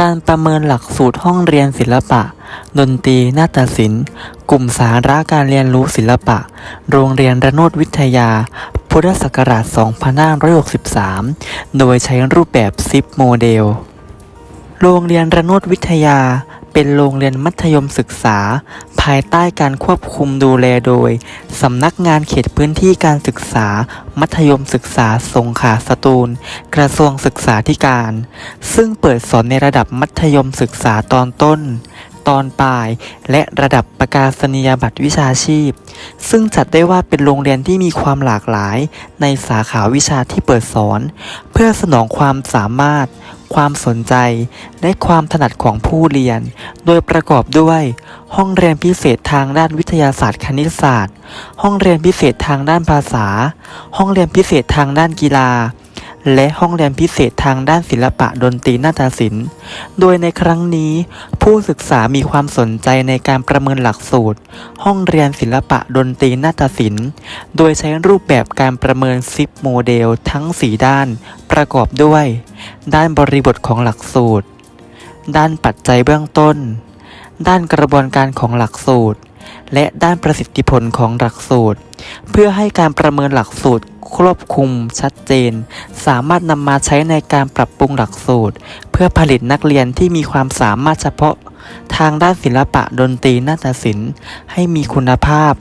การประเมินหลักสูตรห้องเรียนศิลปะ ดนตรี นาฏศิลป์ กลุ่มสาระการเรียนรู้ศิลปะ โรงเรียนระโนดวิทยา พุทธศักราช 2563 โดยใช้รูปแบบซิปโมเดล โรงเรียนระโนดวิทยา เป็นโรงเรียนมัธยมศึกษา ภายใต้การควบคุมดูแลโดย สำนักงานเขตพื้นที่การศึกษา มัธยมศึกษาสงขลาสตูล กระทรวงศึกษาธิการ ซึ่งเปิดสอนในระดับมัธยมศึกษาตอนต้น ตอนปลาย และระดับประกาศนียบัตรวิชาชีพ ซึ่งจัดได้ว่าเป็นโรงเรียนที่มีความหลากหลาย ในสาขาวิชาที่เปิดสอน เพื่อสนองความสามารถ ความสนใจ และความถนัดของผู้เรียน โดยประกอบด้วย ห้องเรียนพิเศษทางด้านวิทยาศาสตร์คณิตศาสตร์ ห้องเรียนพิเศษทางด้านภาษา ห้องเรียนพิเศษทางด้านกีฬา และห้องเรียนพิเศษทางด้านศิลปะดนตรีนาฏศิลป์ โดยในครั้งนี้ผู้ศึกษามีความสนใจในการประเมินหลักสูตร ห้องเรียนศิลปะดนตรีนาฏศิลป์ โดยใช้รูปแบบการประเมินซิปโมเดลทั้ง 4 ด้าน ประกอบด้วย ด้านบริบทของหลักสูตร ด้านปัจจัยเบื้องต้น ด้านกระบวนการของหลักสูตร และด้านประสิทธิผลของหลักสูตร เพื่อให้การประเมินหลักสูตร ครอบคลุมชัดเจน สามารถนำมาใช้ในการปรับปรุงหลักสูตร เพื่อผลิตนักเรียนที่มีความสามารถเฉพาะ ทางด้านศิลปะดนตรีนาฏศิลป์ ให้มีคุณภาพ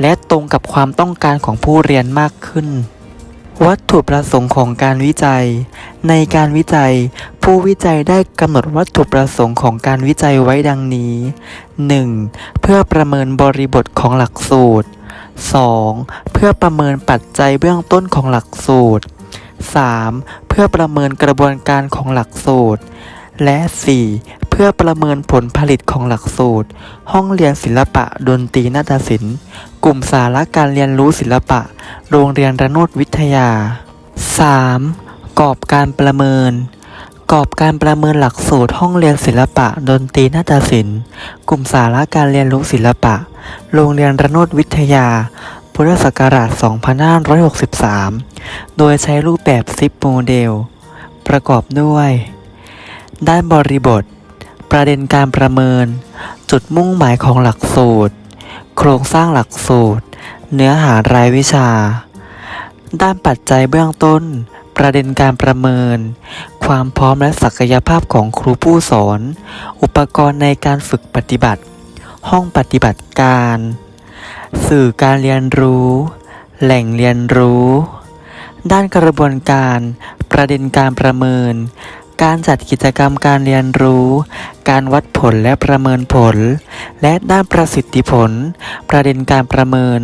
และตรงกับความต้องการของผู้เรียนมากขึ้นวัตถุประสงค์ของการวิจัย ในการวิจัย ผู้วิจัยได้กำหนดวัตถุประสงค์ของการวิจัยไว้ดังนี้ 1. เพื่อประเมินบริบทของหลักสูตร 2. เพื่อประเมินปัจจัยเบื้องต้นของหลักสูตร 3. เพื่อประเมินกระบวนการของหลักสูตร และ 4. เพื่อประเมินผลผลิตของหลักสูตร ห้องเรียนศิลปะดนตรีนาฏศิลป์ กลุ่มสาระการเรียนรู้ศิลปะ โรงเรียนระโนดวิทยา 3. กรอบการประเมิน กรอบการประเมินหลักสูตรห้องเรียนศิลปะ ดนตรีนาฏศิลป์ กลุ่มสาระการเรียนรู้ศิลปะ โรงเรียนระโนดวิทยา พุทธศักราช 2563 โดยใช้รูปแบบซิปโมเดล ประกอบด้วย ด้านบริบท ประเด็นการประเมิน จุดมุ่งหมายของหลักสูตร โครงสร้างหลักสูตร เนื้อหารายวิชา ด้านปัจจัยเบื้องต้น ประเด็นการประเมิน ความพร้อมและศักยภาพของครูผู้สอน อุปกรณ์ในการฝึกปฏิบัติ ห้องปฏิบัติการ สื่อการเรียนรู้ แหล่งเรียนรู้ ด้านกระบวนการ ประเด็นการประเมิน การจัดกิจกรรมการเรียนรู้ การวัดผลและประเมินผล และด้านประสิทธิผล ประเด็นการประเมิน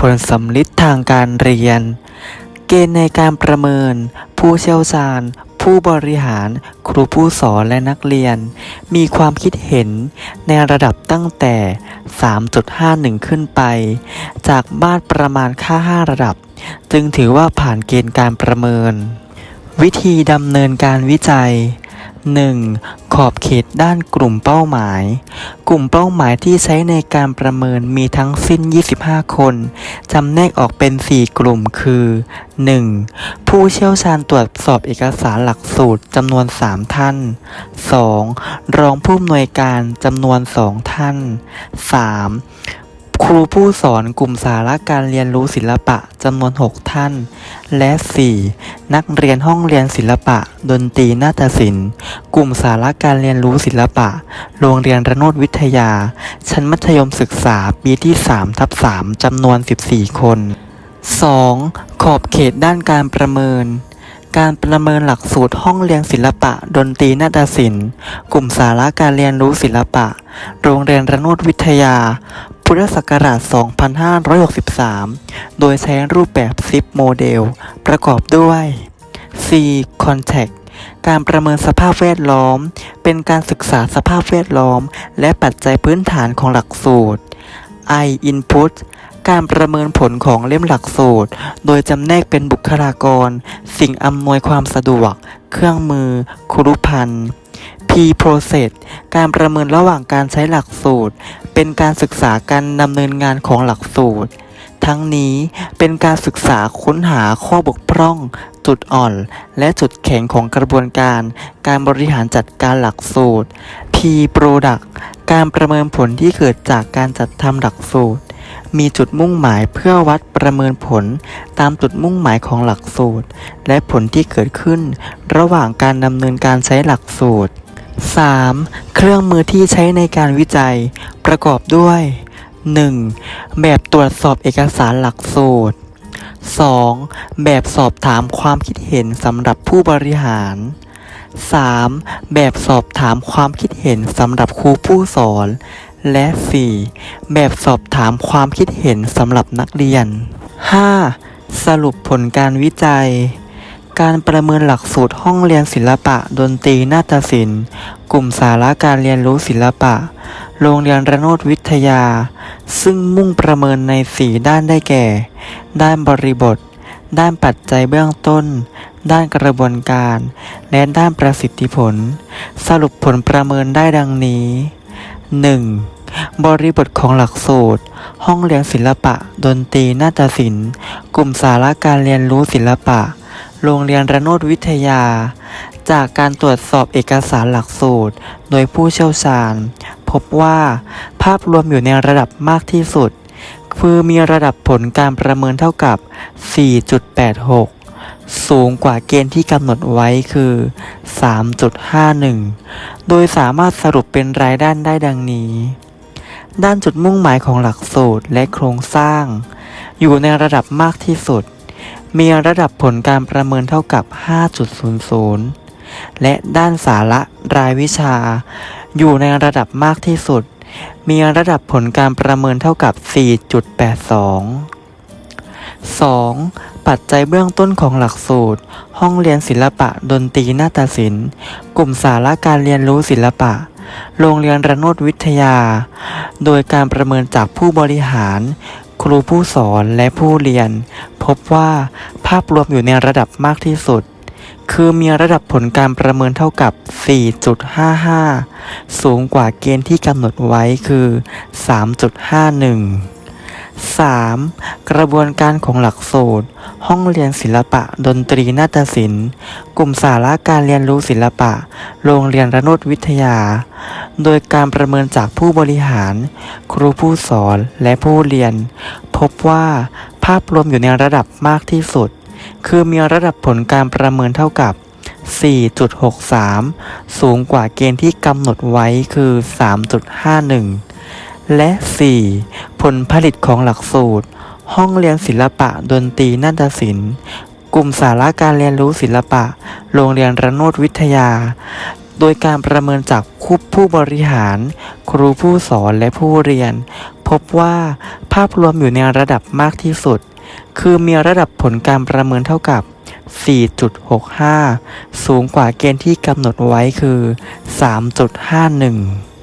ผลสำลิดทางการเรียน เกณฑ์ในการประเมิน ผู้เชี่ยวชาญ ผู้บริหาร ครูผู้สอนและนักเรียน มีความคิดเห็นในระดับตั้งแต่ 3.51 ขึ้นไป จากมาตรประมาณค่า 5 ระดับ จึงถือว่าผ่านเกณฑ์การประเมิน วิธีดำเนินการวิจัย 1. ขอบเขตด้านกลุ่มเป้าหมาย กลุ่มเป้าหมายที่ใช้ในการประเมินมีทั้งสิ้น 25 คน จำแนกออกเป็น 4 กลุ่มคือ 1. ผู้เชี่ยวชาญตรวจสอบเอกสารหลักสูตรจำนวน 3 ท่าน 2. รองผู้อำนวยการจำนวน 2 ท่าน 3. ครูผู้สอนกลุ่มสาระการเรียนรู้ศิลปะจำนวน 6 ท่าน และ 4. นักเรียนห้องเรียนศิลปะ ดนตรีนาฏศิลป์ กลุ่มสาระการเรียนรู้ศิลปะ โรงเรียนระโนดวิทยา ชั้นมัธยมศึกษาปีที่3ทับ3จำนวน 14 คน 2. ขอบเขตด้านการประเมินการประเมินหลักสูตรห้องเรียนศิลปะ ดนตรีนาฏศิลป์ กลุ่มสาระการเรียนรู้ศิลปะ โรงเรียนระโนดวิทยา พุทธศักราช 2563 โดยใช้รูปแบบซิปโมเดล ประกอบด้วย C Contact การประเมินสภาพแวดล้อม เป็นการศึกษาสภาพแวดล้อม และปัจจัยพื้นฐานของหลักสูตร I Input การประเมินผลของเล่มหลักสูตร โดยจำแนกเป็นบุคลากร สิ่งอำนวยความสะดวก เครื่องมือครุภัณฑ์ P process การประเมินระหว่างการใช้หลักสูตร เป็นการศึกษาการดำเนินงานของหลักสูตร ทั้งนี้เป็นการศึกษาค้นหาข้อบกพร่อง จุดอ่อน และจุดแข็งของกระบวนการ การบริหารจัดการหลักสูตร P-Product การประเมินผลที่เกิดจากการจัดทำหลักสูตร มีจุดมุ่งหมายเพื่อวัดประเมินผลตามจุดมุ่งหมายของหลักสูตร และผลที่เกิดขึ้น ระหว่างการดำเนินการใช้หลักสูตร 3. เครื่องมือที่ใช้ในการวิจัย ประกอบด้วย 1. แบบตรวจสอบเอกสารหลักสูตร 2. แบบสอบถามความคิดเห็นสำหรับผู้บริหาร 3. แบบสอบถามความคิดเห็นสำหรับครูผู้สอน และ 4. แบบสอบถามความคิดเห็นสำหรับนักเรียน 5. สรุปผลการวิจัย การประเมินหลักสูตรห้องเรียนศิลปะ ดนตรีนาฏศิลป์ กลุ่มสาระการเรียนรู้ศิลปะ โรงเรียนระโนดวิทยา ซึ่งมุ่งประเมินใน 4 ด้านได้แก่ ด้านบริบท ด้านปัจจัยเบื้องต้น ด้านกระบวนการ และด้านประสิทธิผล สรุปผลประเมินได้ดังนี้ 1. บริบทของหลักสูตร ห้องเรียนศิลปะ ดนตรีนาฏศิลป์ กลุ่มสาระการเรียนรู้ศิลปะ โรงเรียนระโนดวิทยา จากการตรวจสอบเอกสารหลักสูตร โดยผู้เชี่ยวชาญ พบว่าภาพรวมอยู่ในระดับมากที่สุด คือมีระดับผลการประเมินเท่ากับ 4.86 สูงกว่าเกณฑ์ที่กำหนดไว้คือ 3.51 โดยสามารถสรุปเป็นรายด้านได้ดังนี้ ด้านจุดมุ่งหมายของหลักสูตรและโครงสร้าง อยู่ในระดับมากที่สุด มีระดับผลการประเมินเท่ากับ 5.00 และด้านสาระรายวิชา อยู่ในระดับมากที่สุด มีระดับผลการประเมินเท่ากับ 4.82 2. ปัจจัยเบื้องต้นของหลักสูตร ห้องเรียนศิลปะ ดนตรีนาฏศิลป์ กลุ่มสาระการเรียนรู้ศิลปะ โรงเรียนระโนดวิทยา โดยการประเมินจากผู้บริหาร ครูผู้สอนและผู้เรียน พบว่าภาพรวมอยู่ในระดับมากที่สุด คือมีระดับผลการประเมินเท่ากับ 4.55 สูงกว่าเกณฑ์ที่กำหนดไว้คือ 3.51 3. กระบวนการของหลักสูตร ห้องเรียนศิลปะ ดนตรีนาฏศิลป์ กลุ่มสาระการเรียนรู้ศิลปะ โรงเรียนระนดวิทยา โดยการประเมินจากผู้บริหาร ครูผู้สอนและผู้เรียน พบว่าภาพรวมอยู่ในระดับมากที่สุด คือมีระดับผลการประเมินเท่ากับ 4.63 สูงกว่าเกณฑ์ที่กำหนดไว้คือ 3.51 และ 4. ผลผลิตของหลักสูตร ห้องเรียนศิลปะดนตรีนาฏศิลป์ กลุ่มสาระการเรียนรู้ศิลปะ โรงเรียนระโนดวิทยา โดยการประเมินจากผู้ผู้บริหาร ครูผู้สอนและผู้เรียน พบว่าภาพรวมอยู่ในระดับมากที่สุด คือมีระดับผลการประเมินเท่ากับ 4.65 สูงกว่าเกณฑ์ที่กำหนดไว้คือ 3.51